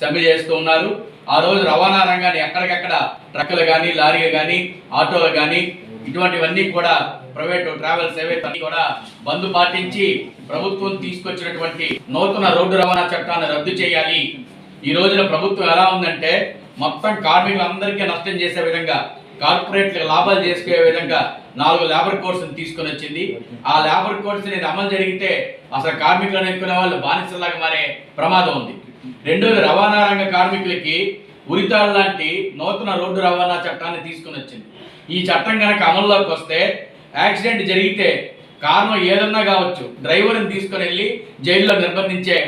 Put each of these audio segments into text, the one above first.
సమ్మె చేస్తూ ఉన్నారు. ఆ రోజు రవాణా రంగాన్ని ఎక్కడికెక్కడ ట్రక్కులు కానీ లారీలు కానీ ఆటోలు కానీ ఇటువంటివన్నీ కూడా ప్రైవేట్ ట్రావెల్స్ ఏవైతే కూడా బంద్ పాటించి ప్రభుత్వం తీసుకొచ్చినటువంటి నూతన రోడ్డు రవాణా చట్టాన్ని రద్దు చేయాలి. ఈ రోజున ప్రభుత్వం ఎలా ఉందంటే మొత్తం కార్మికులందరికీ నష్టం చేసే విధంగా కార్పొరేట్లకు లాభాలు చేసుకునే విధంగా నాలుగు లేబర్ కోడ్స్ని తీసుకొని వచ్చింది. ఆ లేబర్ కోడ్స్ అనేది అమలు జరిగితే అసలు కార్మికులను ఎన్నుకునే వాళ్ళు బానిసలాగా మారే ప్రమాదం ఉంది. రెండోది రవాణా రంగ కార్మికులకి ఉరితాడు లాంటి నూతన రోడ్డు రవాణా చట్టాన్ని తీసుకుని వచ్చింది. ఈ చట్టం కనుక అమల్లోకి వస్తే యాక్సిడెంట్ జరిగితే కారణం ఏదన్నా కావచ్చు డ్రైవర్ని తీసుకుని వెళ్ళి జైల్లో నిర్బంధించే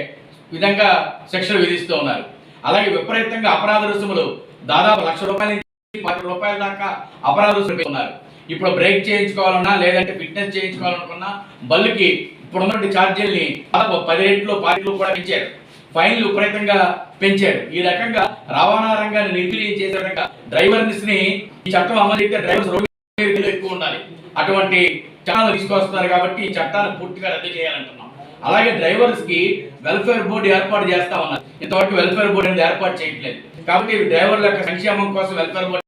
విధంగా శిక్షలు విధిస్తూ ఉన్నారు. అలాగే విపరీతంగా అపరాధ రుసుములు దాదాపు లక్ష రూపాయల నుంచి పది రూపాయల దాకా అపరాధ రుసుములు ఉన్నారు ఇప్పుడు బ్రేక్ చేయించుకోవాలన్నా లేదంటే ఫిట్నెస్ చేయించుకోవాలనుకున్నా బళ్ళుకి ఇప్పుడున్నటువంటి ఛార్జీల్ని దాదాపు పది రెట్లు పది కూడా పెంచారు. ఫైన్లు విపరీతంగా పెంచారు ఈ రకంగా రవాణా రంగాన్ని నిర్వీర్యం చేసే రకంగా డ్రైవర్స్ని ఈ చట్టం అమలు చేస్తే డ్రైవర్స్ రోడ్డు ఎక్కువ ఉండాలి. అటువంటి చట్టాలు తీసుకొస్తున్నారు కాబట్టి ఈ చట్టాన్ని పూర్తిగా రద్దు చేయాలంటున్నాం. అలాగే డ్రైవర్స్కి వెల్ఫేర్ బోర్డు ఏర్పాటు చేస్తా ఉన్నారు. ఇంతవరకు వెల్ఫేర్ బోర్డు అనేది ఏర్పాటు చేయట్లేదు. కాబట్టి డ్రైవర్ల యొక్క సంక్షేమం కోసం వెల్ఫేర్ బోర్డు